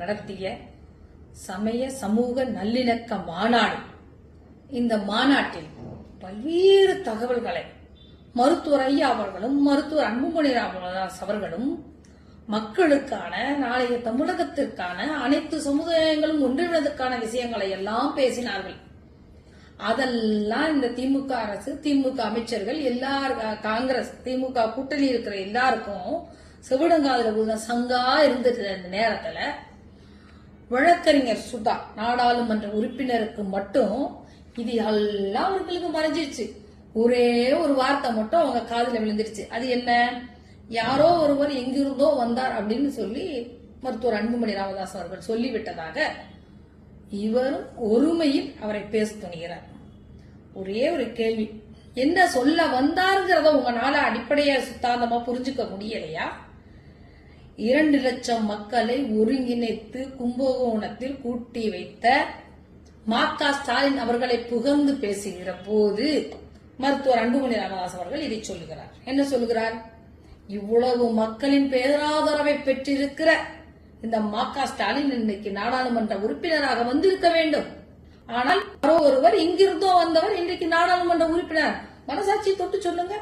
நடத்திய சமய சமூக நல்லிணக்க மாநாடு. இந்த மாநாட்டில் பல்வேறு தகவல்களை மருத்துவர் ஐயா அவர்களும் மருத்துவர் அன்புமணி ராமதாஸ் அவர்களும் மக்களுக்கான நாளைய தமிழகத்திற்கான அனைத்து சமுதாயங்களும் ஒன்றிணைவதற்கான விஷயங்களை எல்லாம் பேசினார்கள். அதெல்லாம் இந்த திமுக அரசு திமுக அமைச்சர்கள் எல்லார் காங்கிரஸ் திமுக கூட்டணி இருக்கிற எல்லாருக்கும் செவிடங்காதல சங்கா இருந்துட்டு இந்த நேரத்துல. வழக்கறிஞர் சுதா நாடாளுமன்ற உறுப்பினருக்கு மட்டும் இது எல்லாம் அவங்களுக்கு மறைஞ்சிருச்சு. ஒரே ஒரு வார்த்தை மட்டும் அவங்க காதில் விழுந்துருச்சு. அது என்ன? யாரோ ஒருவர் எங்கிருந்தோ வந்தார் அப்படின்னு சொல்லி மருத்துவர் அன்புமணி ராமதாஸ் அவர்கள் சொல்லிவிட்டதாக இவரும் ஒருமையில் அவரை பேச துணிகிறார். ஒரே ஒரு கேள்வி. என்ன சொல்ல வந்தாருங்கிறத உங்களால அடிப்படையா சித்தாந்தமா புரிஞ்சுக்க முடியலையா? இரண்டு லட்சம் மக்களை ஒருங்கிணைத்து கும்பகோணத்தில் கூட்டி வைத்த மா க ஸ்டாலின் அவர்களை புகழ்ந்து பேசுகிற போது மருத்துவர் அன்புமணி ராமதாஸ் அவர்கள் இதை சொல்லுகிறார். என்ன சொல்லுகிறார்? இவ்வளவு மக்களின் பேராதரவை பெற்றிருக்கிற இந்த மா க ஸ்டாலின் இன்னைக்கு நாடாளுமன்ற உறுப்பினராக வந்திருக்க வேண்டும். ஆனால் யாரோ ஒருவர் இங்கிருந்தோ வந்தவர் இன்றைக்கு நாடாளுமன்ற உறுப்பினர். மனசாட்சி தொட்டு சொல்லுங்க.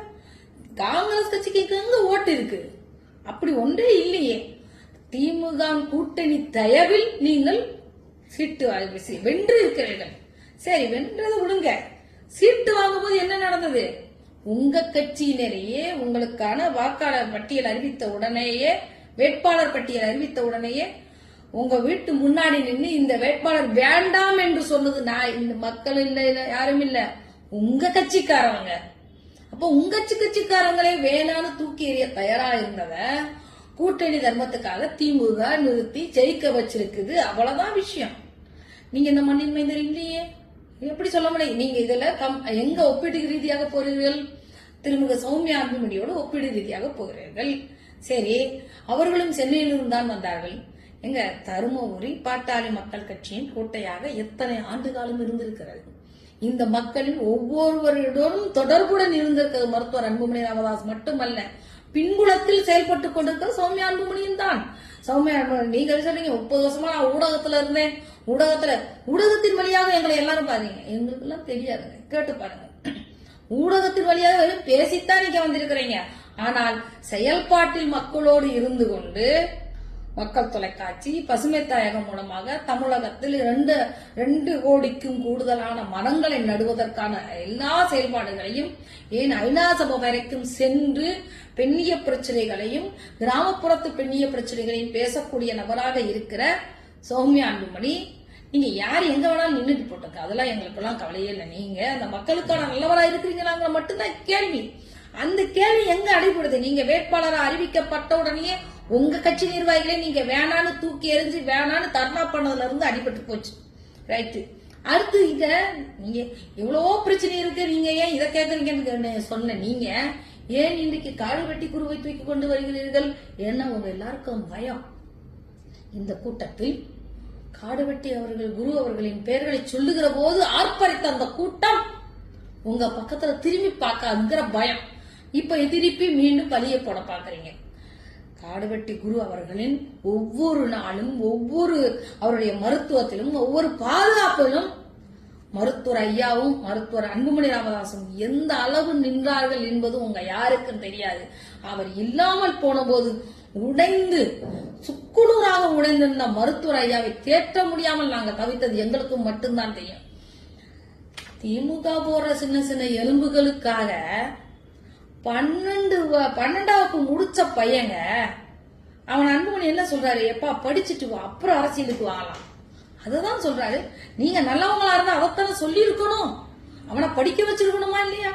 காங்கிரஸ் கட்சிக்கு எங்க ஓட்டு இருக்கு? அப்படி ஒன்றே இல்லையே. திமுக கூட்டணி தயவில் நீங்கள் சீட்டு வாங்கி- வென்று இருக்கிறீர்கள். சரி வென்றதை விடுங்க. சீட்டு வாங்கும்போது என்ன நடந்தது? உங்க கட்சியினரையே உங்களுக்கான வாக்காளர் பட்டியல் அறிவித்த உடனேயே வேட்பாளர் பட்டியல் அறிவித்த உடனேயே உங்க வீட்டு முன்னாடி நின்று இந்த வேட்பாளர் வேண்டாம் என்று சொன்னது நான் இந்த மக்கள் இல்லை யாரும் இல்லை. உங்க கட்சிக்காரவங்க. அப்போ உங்க சிக்கச்சிக்காரங்களே வேணான்னு தூக்கி எறிய தயாரா இருந்தத கூட்டணி தர்மத்துக்காக திமுக நிறுத்தி ஜெயிக்க வச்சிருக்குது அவ்வளவுதான் விஷயம். நீங்க இந்த மண்ணின் மைந்தர் இல்லையே. எப்படி சொல்ல முடியும்? நீங்க இதுல கம் எங்க ஒப்பீடு ரீதியாக போறீர்கள்? திருமுக சௌமியா அன்புமணியோடு ஒப்பீடு ரீதியாக போகிறீர்கள். சரி அவர்களும் சென்னையிலிருந்து தான் வந்தார்கள். எங்க தருமபுரி பாட்டாளி மக்கள் கட்சியின் கோட்டையாக எத்தனை ஆண்டு காலம் இருந்திருக்கிறது? இந்த மக்களின் ஒவ்வொருவருடனும் தொடர்புடன் இருந்திருக்கிறது. மருத்துவர் அன்புமணி ராமதாஸ் மட்டுமல்ல பின்புலத்தில் செயல்பட்டு கொண்டிருக்கிறது சௌமியா அன்புமணியும் தான். சௌமியா அன்புமணி நீங்கள் சொல்றீங்க முப்பது வருஷமா நான் ஊடகத்துல இருந்தேன். ஊடகத்துல ஊடகத்தின் வழியாக எங்களை எல்லாரும் பாருங்க எங்களுக்கு எல்லாம் தெரியாதுங்க. கேட்டு பாருங்க. ஊடகத்தின் வழியாக வெறும் பேசித்தான் நீங்க வந்திருக்கிறீங்க. ஆனால் செயல்பாட்டில் மக்களோடு இருந்து கொண்டு மக்கள் தொலைக்காட்சி பசுமை தாயகம் மூலமாக தமிழகத்தில் ரெண்டு ரெண்டு கோடிக்கும் கூடுதலான மரங்களை நடுவதற்கான எல்லா செயல்பாடுகளையும் ஏன் ஐநா சபை வரைக்கும் சென்று பெண்ணிய பிரச்சனைகளையும் கிராமப்புறத்து பெண்ணிய பிரச்சனைகளையும் பேசக்கூடிய நபராக இருக்கிற சௌமியா அன்புமணி நீங்க யார் எங்க வேணாலும் நின்றுட்டு போட்டுக்க. அதெல்லாம் எங்களுக்கு எல்லாம் கவலையே இல்லை. நீங்க அந்த மக்களுக்கான நல்லவரா இருக்கிறீங்களாங்கிற மட்டும்தான் கேள்வி. அந்த கேள்வி எங்க அடிபடுது? நீங்க வேட்பாளராக அறிவிக்கப்பட்ட உடனே உங்க கட்சி நிர்வாகிகளே நீங்க வேணான்னு தூக்கி எறிஞ்சு வேணான்னு தர்ணா பண்ணதுல இருந்து அடிபட்டு போச்சு. ரைட்டு அடுத்து இத நீங்க எவ்வளவோ பிரச்சனை இருக்கு. நீங்க ஏன் இதை கேக்குறீங்கன்னு சொன்ன நீங்க ஏன் இன்றைக்கு காடு வெட்டி குருவை தூக்கி கொண்டு வருகிறீர்கள் ஏன்னா உங்க எல்லாருக்கும் பயம்? இந்த கூட்டத்தில் காடுவெட்டி அவர்கள் குரு அவர்களின் பெயர்களை சொல்லுகிற போது ஆர்ப்பரித்த அந்த கூட்டம் உங்க பக்கத்துல திரும்பி பார்க்காதுங்கிற பயம். இப்ப திருப்பி மீண்டும் பழிய போட பாக்குறீங்க காடுவெட்டி குரு அவர்களின் ஒவ்வொரு நாளும் ஒவ்வொரு அவருடைய மருத்துவத்திலும் ஒவ்வொரு பாதுகாப்பிலும் மருத்துவர் ஐயாவும் மருத்துவர் அன்புமணி ராமதாசும் எந்த அளவு நின்றார்கள் என்பது உங்க யாருக்கும் தெரியாது. அவர் இல்லாமல் போன போது உடைந்து சுக்குநூறாக உடைந்திருந்த மருத்துவர் ஐயாவை தேற்ற முடியாமல் நாங்கள் தவித்தது எங்களுக்கும் மட்டும்தான் தெரியும். திமுக போடுற சின்ன சின்ன எலும்புகளுக்காக பன்னெண்டு வ- பன்னெண்டாம் வகுப்பு முடிச்ச பையங்க அவன் அன்புமணி என்ன சொல்றாரு? எப்பா படிச்சுட்டு வா அப்புறம் அரசியலுக்கு வாங்கலாம். அதுதான் சொல்றாரு. நீங்க நல்லவங்களா இருந்தா அதைத்தானே சொல்லி இருக்கணும் அவனை படிக்க வச்சிருக்கணுமா இல்லையா?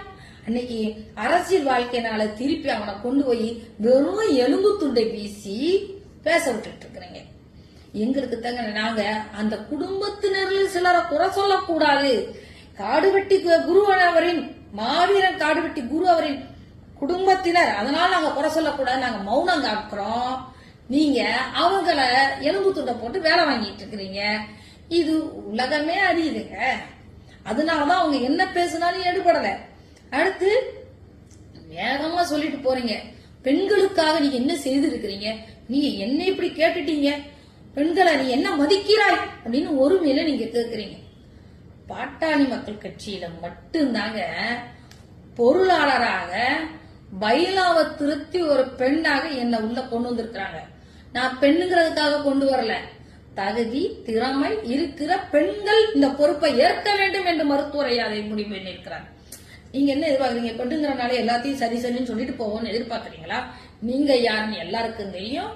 அன்னைக்கு அரசியல் வாழ்க்கையினால திருப்பி அவனை கொண்டு போய் வெறும் எலும்பு துண்டை வீசி பேச விட்டுட்டு இருக்கிறீங்க. எங்களுக்கு தங்க நாங்க அந்த குடும்பத்தினர்கள் சிலரை குறை சொல்லக்கூடாது. காடுவெட்டி கு- குரு அவரின் மாவீரன் காடுவெட்டி குரு அவரின் குடும்பத்தினர். அதனால நாங்க குறை சொல்லக்கூடாது. நாங்க மௌனம் காக்கிறோம். நீங்க அவங்கள எலும்பு துண்டை போட்டு வேலை வாங்கிட்டு இருக்கிறீங்க. இது உலகமே அறியுதுங்க. அதனாலதான் அவங்க என்ன பேசினாலும் எடுபடல அடுத்து வேகமா சொல்லிட்டு போறீங்க. பெண்களுக்காக நீங்க என்ன செய்திருக்கிறீங்க? நீங்க என்ன இப்படி கேட்டுட்டீங்க? பெண்களை நீ என்ன மதிக்கிறாய்? அப்படின்னு ஒருமையில நீங்க கேக்குறீங்க. பாட்டாளி மக்கள் கட்சியில மட்டும்தாங்க பொருளாளராக பைலாவை திருத்தி ஒரு பெண்ணாக என்னை உள்ள கொண்டு வந்திருக்கிறாங்க. நான் பெண்ணுங்கிறதுக்காக கொண்டு வரல. தகுதி திறமை இருக்கிற பெண்கள் இந்த பொறுப்பை ஏற்க வேண்டும் என்று மருத்துவரை அதை முடிவு பண்ணியிருக்கிறார். நீங்க என்ன எதிர்பார்க்குறீங்க? பெண்ணுங்கிறனால எல்லாத்தையும் சரி சரின்னு சொல்லிட்டு போவோம்னு எதிர்பார்க்குறீங்களா? நீங்க யாருன்னு எல்லாருக்கும் தெரியும்.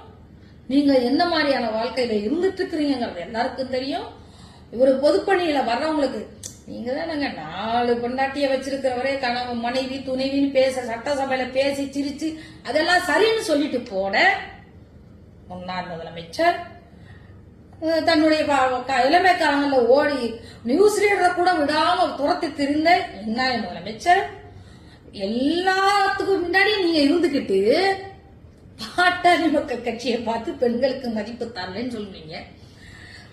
நீங்க என்ன மாதிரியான வாழ்க்கையில இருந்துட்டு இருக்கிறீங்கிறது எல்லாருக்கும் தெரியும். ஒரு பொதுப்பணியில வர்றவங்களுக்கு நீங்க தானங்க நாலு பொண்டாட்டிய வச்சிருக்கிறவரே கணவன் மனைவி துணைவின்னு பேச சட்டசபையில பேசி சிரிச்சு அதெல்லாம் சரின்னு சொல்லிட்டு போட முன்னாள் முதலமைச்சர் தன்னுடைய இளமை காலங்களில் ஓடி நியூஸ் ரீடரை கூட விடாம துரத்தி திரிந்த முன்னாள் முதலமைச்சர் எல்லாத்துக்கும் முன்னாடி நீங்க இருந்துகிட்டு பாட்டாளி மக்கள் கட்சியை பார்த்து பெண்களுக்கு மதிப்பு தரலன்னு சொல்லுவீங்க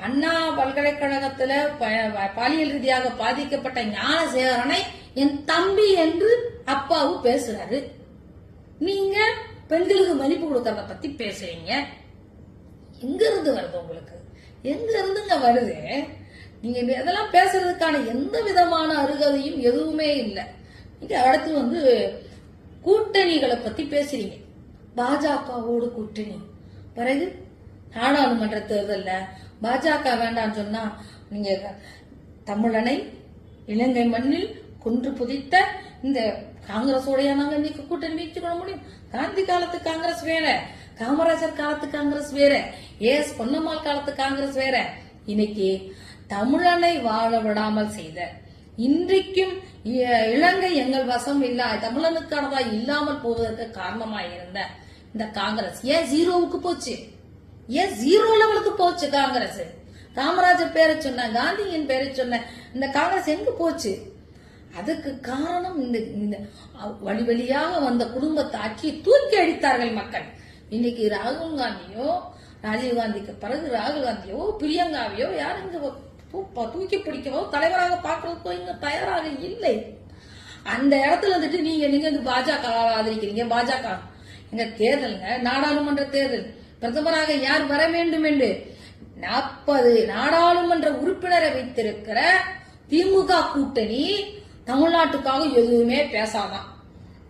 அண்ணா பல்கலைக்கழகத்துல ப- பாலியல் ரீதியாக பாதிக்கப்பட்ட ஞானசேகரனை என் தம்பி என்று அப்பாவும் பேசுறாரு. நீங்க பெண்களுக்கு மதிப்பு கொடுக்கறத பத்தி பேசுறீங்க. எங்க இருந்து வருது உங்களுக்கு? எங்க இருந்துங்க வருது? நீங்க இதெல்லாம் பேசுறதுக்கான எந்த விதமான அருகதையும் எதுவுமே இல்லை. நீங்க அடுத்து வந்து கூட்டணிகளை பத்தி பேசுறீங்க. பாஜகவோடு கூட்டணி. பிறகு நாடாளுமன்ற தேர்தலில் பாஜக வேண்டாம்னு சொன்னா நீங்க தமிழனை இலங்கை மண்ணில் குன்று புதித்த இந்த காங்கிரஸோடைய நாங்க இன்னைக்கு கூட்டணி வைத்துக்கொள்ள முடியும். காந்தி காலத்து காங்கிரஸ் வேற காமராஜர் காலத்து காங்கிரஸ் வேற ஏஎஸ் பொன்னம்மாள் காலத்து காங்கிரஸ் வேற. இன்னைக்கு தமிழனை வாழ விடாமல் செய்த இன்றைக்கும் இலங்கை எங்கள் வசம் இல்ல தமிழனுக்கானதா இல்லாமல் போவதற்கு காரணமாக இருந்த இந்த காங்கிரஸ் ஏன் ஜீரோவுக்கு போச்சு? ஏன் ஜீரோ லெவலுக்கு போச்சு காங்கிரஸ்? காமராஜர் பேரை சொன்ன காந்தியின் பேரை சொன்ன இந்த காங்கிரஸ் எங்க போச்சு? அதுக்கு காரணம் இந்த இந்த வழி வழியாக வந்த குடும்பத்தை ஆக்கி தூக்கி அடித்தார்கள் மக்கள். இன்னைக்கு ராகுல் காந்தியோ ராஜீவ் காந்திக்கு பிறகு ராகுல் காந்தியோ பிரியங்காவையோ யாரும் இங்க தூக்கி பிடிக்கவோ தலைவராக பார்க்கறதுக்கோ இங்க தயாராக இல்லை. அந்த இடத்துல வந்துட்டு நீங்க நீங்க வந்து பாஜக ஆதரிக்கிறீங்க. பாஜக எங்க தேர்தலுங்க நாடாளுமன்ற தேர்தல். பிரதமராக யார் வர வேண்டும் என்று நாற்பது நாடாளுமன்ற உறுப்பினரை வைத்திருக்கிற திமுக கூட்டணி தமிழ்நாட்டுக்காக எதுவுமே பேசாதான்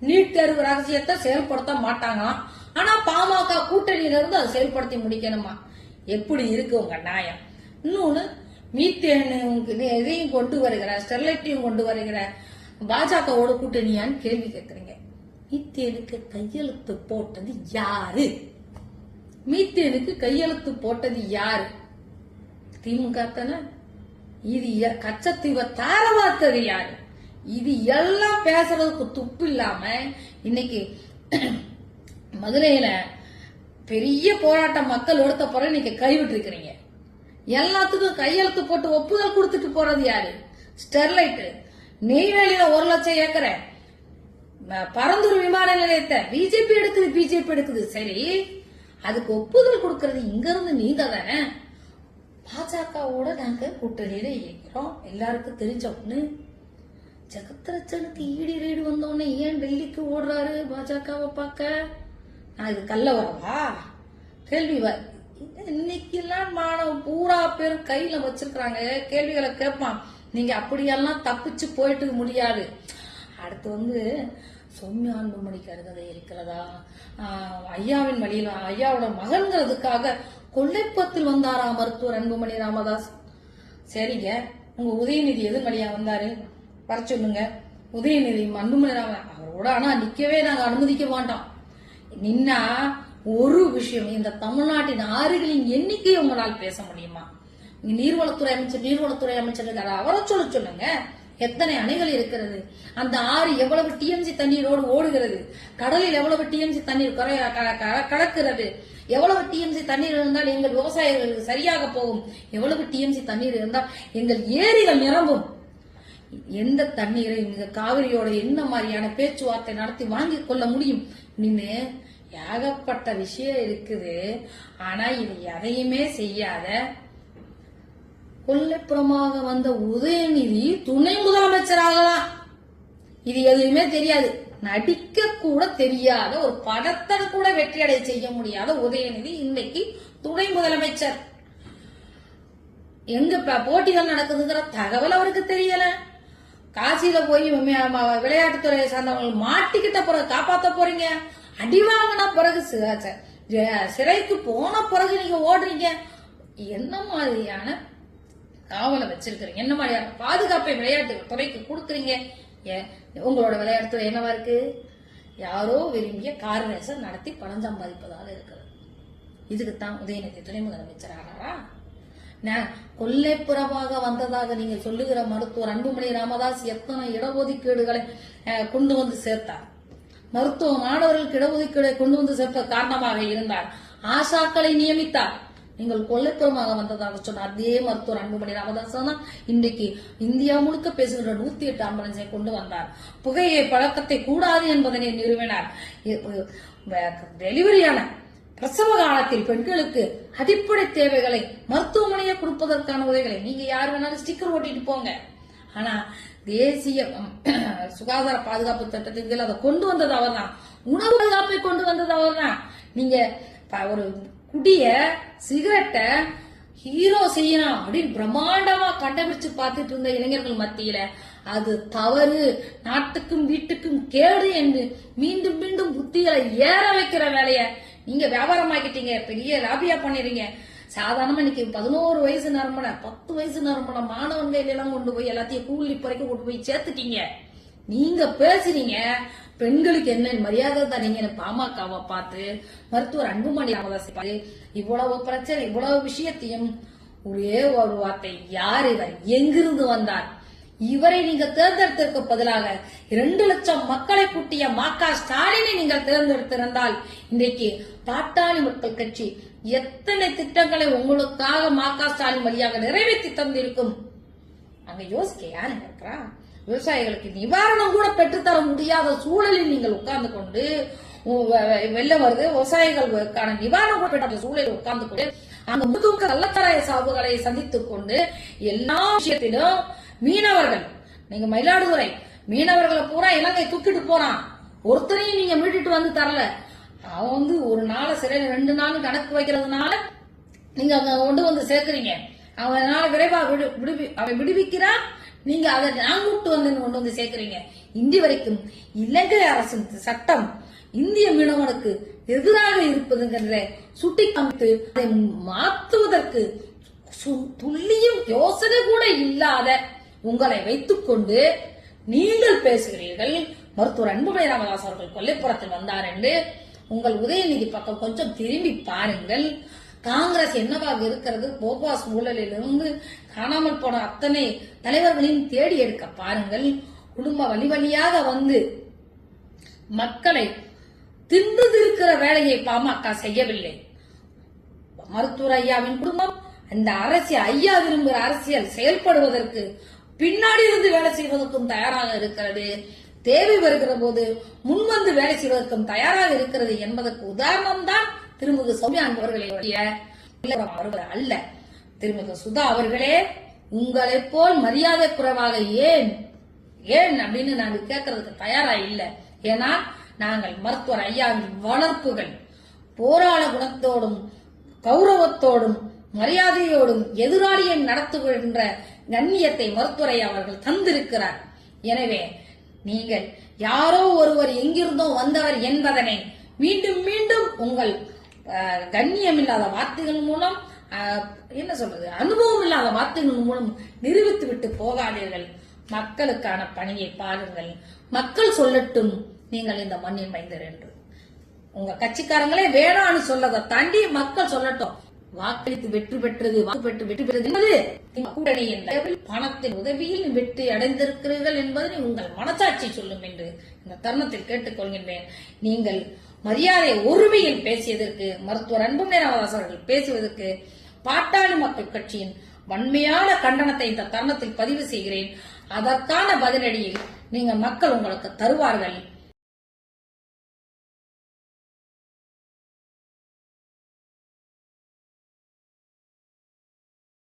நீட் தேர்வு ரகசியத்தை செயல்படுத்த மாட்டாங்களாம் ஆனா பாமக கூட்டணியில இருந்து அதை செயல்படுத்தி முடிக்கணுமா? எப்படி இருக்கு உங்க நியாயம்? இன்னொன்னு மீத்தேன் இதையும் கொண்டு வருகிற ஸ்டெர்லைட்டையும் கொண்டு வருகிற பாஜகவோட கூட்டணியான்னு கேள்வி கேட்கறீங்க. மீத்தேனுக்கு கையெழுத்து போட்டது யாரு? மீத்தேனுக்கு கையெழுத்து போட்டது யாரு? திமுக தானே. இது கச்சத்தீவ கச்சத்தீவை யாரு? இது எல்லாம் பேசுறதுக்கு துப்பு இல்லாம இன்னைக்கு மதுரையில பெரிய போராட்டம் மக்கள் ஒடுத்த போற இன்னைக்கு கைவிட்டு இருக்கிறீங்க எல்லாத்துக்கும் கையெழுத்து போட்டு ஒப்புதல் கொடுத்துட்டு போறது யாரு? ஸ்டெர்லைட் நெய்வேலியில ஒரு லட்சம் ஏக்கரை பரந்தூர் விமான நிலையத்தை பிஜேபி எடுக்குது பிஜேபி எடுக்குது. சரி அதுக்கு ஒப்புதல் கொடுக்கறது இங்க இருந்து நீங்க தானே பாஜகவோட நாங்க கூட்டணியில இருக்கிறோம். எல்லாருக்கும் தெரிஞ்ச ஒண்ணு ஜெகத்ரட்சனுக்கு ஈடி ரீடு வந்தோடனே ஏன் டெல்லிக்கு ஓடுறாரு பாஜகவை பார்க்க? நான் இது கல்ல வரவா? கேள்வி வ இன்னைக்கெல்லாம் மாணவ பூரா பேரும் கையில வச்சிருக்கிறாங்க. கேள்விகளை கேட்பான். நீங்க அப்படியெல்லாம் தப்பிச்சு போயிட்டு முடியாது. அடுத்து வந்து சௌமியா அன்புமணி அருகதை இருக்கிறதா? ஐயாவின் வழியில் ஐயாவோட மகன்கிறதுக்காக கொள்ளைப்பத்தில் வந்தாரா மருத்துவர் அன்புமணி ராமதாஸ்? சரிங்க. உங்க உதயநிதி எது வழியா வந்தாரு? வர சொல்லுங்க. உதயநிதி அன்புமணி ராம அவரோட ஆனா நிக்கவே நாங்க அனுமதிக்க மாட்டோம். நின்னா ஒரு விஷயம் இந்த தமிழ்நாட்டின் ஆறுகளின் எண்ணிக்கையை உங்களால் பேச முடியுமா? நீர்வளத்துறை அமைச்சர் நீர்வளத்துறை அமைச்சர் அவரை சொல்ல சொல்லுங்க. எத்தனை அணைகள் இருக்கிறது? அந்த ஆறு எவ்வளவு டிஎம்சி தண்ணீரோடு ஓடுகிறது? கடலில் எவ்வளவு டிஎம்சி தண்ணீர் குறைய க- க- கலக்கிறது? எவ்வளவு டிஎம்சி தண்ணீர் இருந்தால் எங்கள் விவசாயிகளுக்கு சரியாக போகும். எவ்வளவு டிஎம்சி தண்ணீர் இருந்தால் எங்கள் ஏரிகள் நிரம்பும். எந்த தண்ணீரை இந்த காவிரியோட என்ன மாதிரியான பேச்சுவார்த்தை நடத்தி வாங்கி கொள்ள முடியும்? நின்று ஏகப்பட்ட விஷயம் இருக்குது. ஆனா இது எதையுமே செய்யாத கொல்லப்புறமாக வந்த உதயநிதி துணை முதலமைச்சராகலாம். இது எதுவுமே தெரியாது. நடிக்க கூட தெரியாத ஒரு படத்தை கூட வெற்றி அடைய செய்ய முடியாத உதயநிதி இன்னைக்கு துணை முதலமைச்சர். எங்க போட்டிகள் நடக்குதுங்கிற தகவல் அவருக்கு தெரியல. காசியில போய் விளையாட்டுத்துறையை சார்ந்தவங்க மாட்டிக்கிட்ட பிறகு காப்பாத்த போறீங்க. அடி வாங்கின பிறகு சிறைக்கு போன பிறகு நீங்க ஓடுறீங்க. என்ன மாதிரியான காவலை வச்சிருக்கிறீங்க. என்ன மாதிரியான பாதுகாப்பை விளையாட்டு துறைக்கு கொடுக்குறீங்க? ஏன் உங்களோட விளையாட்டு என்னவா இருக்கு? யாரோ விரும்பிய கார் ரேசர் நடத்தி பணம் சம்பாதிப்பதாக இருக்கிறது. இதுக்குத்தான் உதயநிதி துணை முதலமைச்சர் ஆனாரா? நான் கொல்லைப்புறமாக வந்ததாக நீங்க சொல்லுகிற மருத்துவர் அன்புமணி ராமதாஸ் எத்தனை இடஒதுக்கீடுகளை கொண்டு வந்து சேர்த்தார்? மருத்துவ மாணவர்களுக்கு இடஒதுக்கீடை கொண்டு வந்து சேர்த்த காரணமாக இருந்தார். ஆசாக்களை நியமித்தார். நீங்கள் கொல்லைப்புறமாக வந்ததாக சொன்ன அதே மருத்துவர் அன்புமணி ராமதாஸ் தான் இன்றைக்கு இந்தியா முழுக்க பேசுகின்ற நூத்தி எட்டு ஆம்புலன்ஸை கொண்டு வந்தார். புகையை பழக்கத்தை கூடாது என்பதனை நிறுவினார். டெலிவரியான பிரசவ காலத்தில் பெண்களுக்கு அடிப்படை தேவைகளை மருத்துவமனையை கொடுப்பதற்கான உதவிகளை நீங்க யார் வேணாலும் ஸ்டிக்கர் ஓட்டிட்டு போங்க. ஆனா தேசிய சுகாதார பாதுகாப்பு திட்டத்தின் கீழ் அதை கொண்டு வந்தது அவர்தான். உணவு பாதுகாப்பை கொண்டு வந்தது அவர்தான். நீங்க ஒரு குடிய சிகரெட்டை ஹீரோ செய்யணும் அப்படின்னு பிரம்மாண்டமா கண்டுபிடிச்சு பார்த்துட்டு இருந்த இளைஞர்கள் மத்தியில. அது தவறு நாட்டுக்கும் வீட்டுக்கும் கேடு என்று மீண்டும் மீண்டும் புத்திகளை ஏற வைக்கிற வேலைய நீங்க வியாபாரமாக்கிட்டீங்க பெரிய லாபியா பண்ணிடுறீங்க சாதாரணமா இன்னைக்கு பதினோரு வயசு நரம்பனை பத்து வயசு நரம்பனை மாணவன் கையில எல்லாம் கொண்டு போய் எல்லாத்தையும் கூலி பறைக்க கொண்டு போய் சேர்த்துட்டீங்க. நீங்க பேசுறீங்க. பெண்களுக்கு என்ன? மரியாதை தரீங்கன்னு பாமகவை பார்த்து மருத்துவர் அன்புமணி ராமதாஸ் பார்த்து இவ்வளவு பிரச்சனை இவ்வளவு விஷயத்தையும் ஒரே ஒரு வார்த்தை யார் இவர்? எங்கிருந்து வந்தார்? இவரை நீங்க தேர்ந்தெடுத்திருக்க பதிலாக இரண்டு லட்சம் மக்களை கூட்டிய மாக்கா ஸ்டாலினை நீங்கள் தேர்ந்தெடுத்திருந்தால் இன்றைக்கு பாட்டாளி மக்கள் கட்சி எத்தனை திட்டங்களை உங்களுக்காக மாக்கா ஸ்டாலின் வழியாக நிறைவேற்றி தந்திருக்கும்? அங்க யோசிக்க யாருங்க இருக்கிறா? விவசாயிகளுக்கு நிவாரணம் கூட பெற்றுத்தர முடியாத சூழலில் நீங்கள் உட்கார்ந்து கொண்டு வெளில வெ- வருது விவசாயிகளுக்கான நிவாரணம் கூட பெற்ற சூழலில் உட்கார்ந்து கொண்டு அங்க முதுக்க கள்ளச்சாராய சாவுகளை சந்தித்துக் கொண்டு எல்லா விஷயத்திலும் மீனவர்கள் நீங்க மயிலாடுதுறை மீனவர்களை பூரா இலங்கை தூக்கிட்டு போறான் ஒருத்தரையும் நீங்க மீட்டுட்டு வந்து தரல. அவன் வந்து ஒரு நாளை சிறையில் ரெண்டு நாள் கணக்கு வைக்கிறதுனால நீங்க அங்க கொண்டு வந்து சேர்க்கறீங்க. அவனால விரைவா விடு விடுவி அவன் விடுவிக்கிறான். நீங்க அதை நான் கூட்டு வந்து கொண்டு வந்து சேர்க்கறீங்க. இன்று வரைக்கும் இலங்கை அரசின் சட்டம் இந்திய மீனவனுக்கு எதிராக இருப்பதுங்கிற சுட்டி காமித்து அதை மாற்றுவதற்கு சு- துல்லியும் யோசனை கூட இல்லாத உங்களை வைத்துக்கொண்டு நீங்கள் பேசுகிறீர்கள். மருத்துவர் அன்புமணி ராமதாஸ் அவர்கள் கொல்லைப்புறத்தில் வந்தார் என்று உங்கள் உதயநிதி பக்கம் கொஞ்சம் திரும்பி பாருங்கள். காங்கிரஸ் என்னவாக இருக்கிறது? போபாஸ் ஊழலிலிருந்து காணாமல் போன அத்தனை தலைவர்களையும் தேடி எடுக்க பாருங்கள். குடும்ப வழி வழியாக வந்து மக்களை தின்று இருக்கிற வேலையை பாமக செய்யவில்லை. மருத்துவர் ஐயாவின் குடும்பம் அந்த அரசியல் ஐயா விரும்புகிற அரசியல் செயல்படுவதற்கு பின்னாடி இருந்து வேலை செய்வதற்கும் தயாராக இருக்கிறது. தேவை வருகிற போது முன்வந்து வேலை செய்வதற்கும் தயாராக இருக்கிறது என்பதற்கு உதாரணம் தான் திருமிகு சௌமியா அவர்களுடைய அல்ல. திருமிகு சுதா அவர்களே உங்களை போல் மரியாதை குறைவாக ஏன் ஏன் அப்படின்னு நாங்கள் கேட்கறதுக்கு தயாரா இல்லை. ஏன்னா நாங்கள் மருத்துவர் ஐயாவின் வளர்ப்புகள் போராள குணத்தோடும் கௌரவத்தோடும் மரியாதையோடும் எதிராளியை நடத்துகின்ற கண்ணியத்தை மருத்துவரை அவர்கள் தந்திருக்கிறார். எனவே நீங்கள் யாரோ ஒருவர் எங்கிருந்தோ வந்தவர் என்பதனை மீண்டும் மீண்டும் உங்கள் கண்ணியம் இல்லாத வார்த்தைகள் மூலம் என்ன சொல்றது அனுபவம் இல்லாத வார்த்தைகள் மூலம் நிரூபித்து விட்டு போகாதீர்கள். மக்களுக்கான பணியை பாருங்கள். மக்கள் சொல்லட்டும் நீங்கள் இந்த மண்ணில் மைந்தர் என்று. உங்க கட்சிக்காரங்களே வேணான்னு சொல்லதை தாண்டி மக்கள் சொல்லட்டும். வாக்களித்து வெற்றி பெற்றது வாக்கு பெற்று வெற்றி பெற்றது என்பது கூட்டணியின் பணத்தின் உதவியில் வெற்றி அடைந்திருக்கிறீர்கள் என்பதை உங்கள் மனசாட்சி சொல்லும் என்று இந்த தருணத்தில் கேட்டுக்கொள்கின்றேன். நீங்கள் மரியாதை உரிமையில் பேசியதற்கு மருத்துவர் அன்பும் ராமதாஸ் அவர்கள் பேசுவதற்கு பாட்டாளி மக்கள் கட்சியின் வன்மையான கண்டனத்தை இந்த தருணத்தில் பதிவு செய்கிறேன். அதற்கான பதிலடியில் நீங்கள் மக்கள் உங்களுக்கு தருவார்கள்.